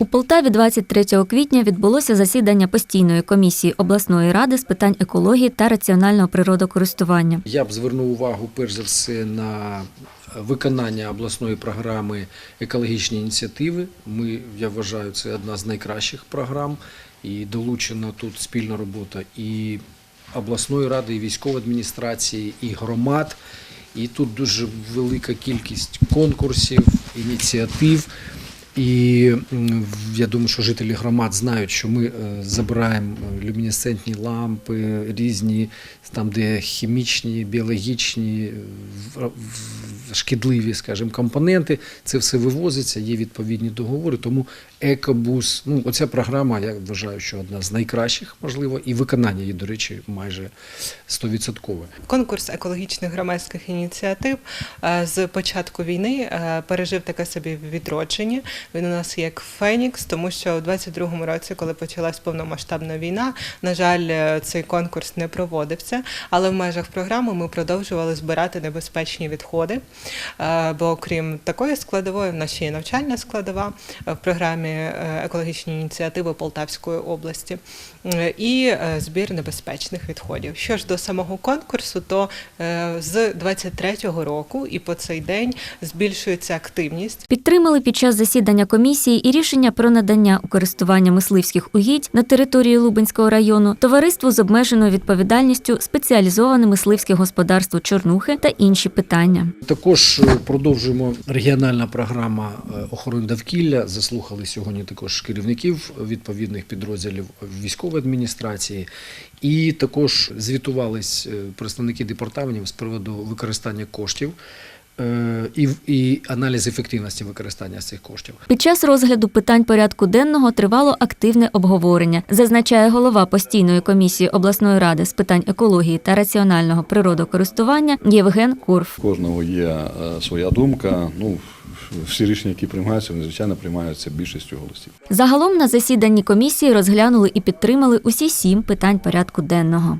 У Полтаві 23 квітня відбулося засідання постійної комісії обласної ради з питань екології та раціонального природокористування. Я б звернув увагу перш за все на виконання обласної програми екологічні ініціативи. Ми, я вважаю, це одна з найкращих програм, і долучена тут спільна робота і обласної ради, і військової адміністрації, і громад. І тут дуже велика кількість конкурсів, ініціатив. І я думаю, що жителі громад знають, що ми е, забираємо е, люмінесцентні лампи, різні там, де хімічні, біологічні, в- шкідливі, скажімо, компоненти. Це все вивозиться, є відповідні договори. Тому екобус, ну оця програма, я вважаю, що одна з найкращих, можливо, і виконання її, до речі, майже 100%. Конкурс екологічних громадських ініціатив е, з початку війни е, пережив таке собі відродження. Він у нас як Фенікс, тому що у 22-му році, коли почалась повномасштабна війна, на жаль, е, цей конкурс не проводився. Але в межах програми ми продовжували збирати небезпечні відходи. Е, Бо окрім такої складової, в нас ще є навчальна складова е, в програмі е, екологічні ініціативи Полтавської області і збір небезпечних відходів. Що ж до самого конкурсу, то з 23-го року і по цей день збільшується активність. Підтримали під час засідання комісії і рішення про надання у користування мисливських угідь на території Лубенського району товариству з обмеженою відповідальністю спеціалізоване мисливське господарство Чорнухи та інші питання. Також е, продовжуємо. Регіональна програма е, охорони довкілля. Заслухали сьогодні також керівників відповідних підрозділів військової адміністрації, і також звітувались е, представники департаментів з приводу використання коштів і, і аналіз ефективності використання цих коштів. Під час розгляду питань порядку денного тривало активне обговорення, зазначає голова постійної комісії обласної ради з питань екології та раціонального природокористування Євген Курф. У кожного є е, своя думка. Ну, всі рішення, які приймаються, вони звичайно приймаються більшістю голосів. Загалом на засіданні комісії розглянули і підтримали усі сім питань порядку денного.